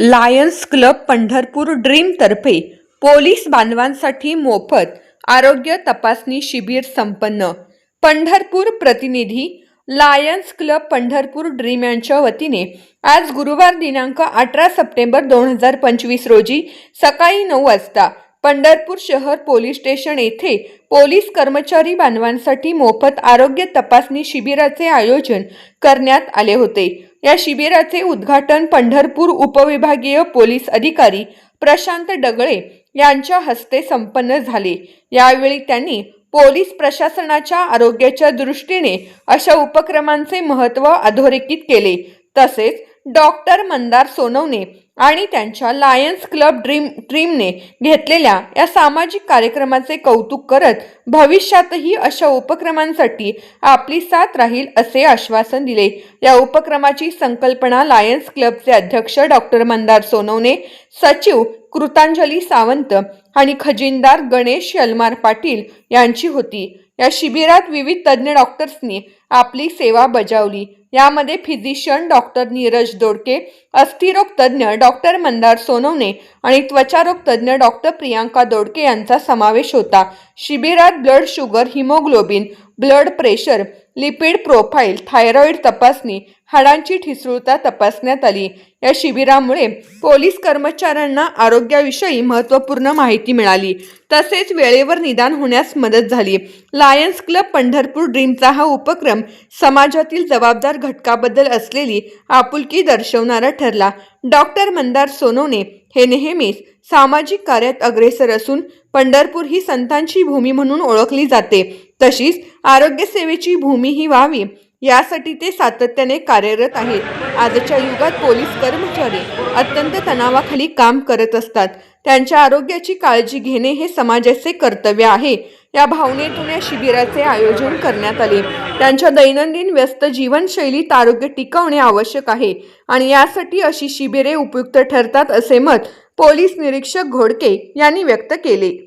Lions club Pandharpur ड्रीमतर्फे police बांधवांसाठी मोफत आरोग्य तपासणी शिबिर संपन्न. पंढरपूर प्रतिनिधी लायन्स क्लब पंढरपूर ड्रीम यांच्या वतीने आज गुरुवार दिनांक अठरा सप्टेंबर दोन हजार पंचवीस रोजी सकाळी नऊ वाजता पंढरपूर शहर पोलीस स्टेशन येथे पोलीस कर्मचारी बांधवांसाठी मोफत आरोग्य तपासणी शिबिराचे आयोजन करण्यात आले होते. या शिबिराचे उद्घाटन पंढरपूर उपविभागीय पोलीस अधिकारी प्रशांत डगळे यांच्या हस्ते संपन्न झाले. यावेळी त्यांनी पोलीस प्रशासनाच्या आरोग्याच्या दृष्टीने अशा उपक्रमांचे महत्त्व अधोरेखित केले. तसेच डॉक्टर मंदार सोनवणे आणि त्यांच्या लायन्स क्लब ड्रीम ड्रीमने घेतलेल्या या सामाजिक कार्यक्रमाचे कौतुक करत भविष्यातही अशा उपक्रमांसाठी आपली साथ राहील असे आश्वासन दिले. या उपक्रमाची संकल्पना लायन्स क्लबचे अध्यक्ष डॉक्टर मंदार सोनवणे सचिव कृतांजली सावंत आणि खजिनदार गणेश यलमार पाटील यांची होती. या शिबिरात विविध तज्ज्ञ डॉक्टर्सनी आपली सेवा बजावली. यामध्ये फिजिशियन डॉक्टर नीरज दोडके अस्थिरोग तज्ज्ञ डॉक्टर मंदार सोनवणे आणि त्वचारोग तज्ज्ञ डॉक्टर प्रियांका दोडके यांचा समावेश होता. शिबिरात blood sugar haemoglobin blood pressure lipid profile thyroid तपासणी हाडांची ठिसूळता तपासण्यात आली. या शिबिरामुळे पोलीस कर्मचाऱ्यांना आरोग्याविषयी महत्त्वपूर्ण माहिती मिळाली. तसेच वेळेवर निदान होण्यास मदत झाली. लायन्स क्लब पंढरपूर ड्रीमचा हा उपक्रम समाजातील जबाबदार घटकाबद्दल असलेली आपुलकी दर्शवणारा ठरला. डॉक्टर मंदार सोनवणे हे नेहमीच सामाजिक कार्यात अग्रेसर असून पंढरपूर ही संतांची भूमी म्हणून ओळखली जाते. तशीच आरोग्यसेवेची भूमी ही व्हावी यासाठी ते सातत्याने कार्यरत आहेत. आजच्या युगात पोलीस कर्मचारी अत्यंत तणावाखाली काम करत असतात. त्यांच्या आरोग्याची काळजी घेणे हे समाजाचे कर्तव्य आहे. या भावनेतून या शिबिराचे आयोजन करण्यात आले. त्यांच्या दैनंदिन व्यस्त जीवनशैलीत आरोग्य टिकवणे आवश्यक आहे आणि यासाठी अशी शिबिरे उपयुक्त ठरतात असे मत पोलीस निरीक्षक घोडके यांनी व्यक्त केले.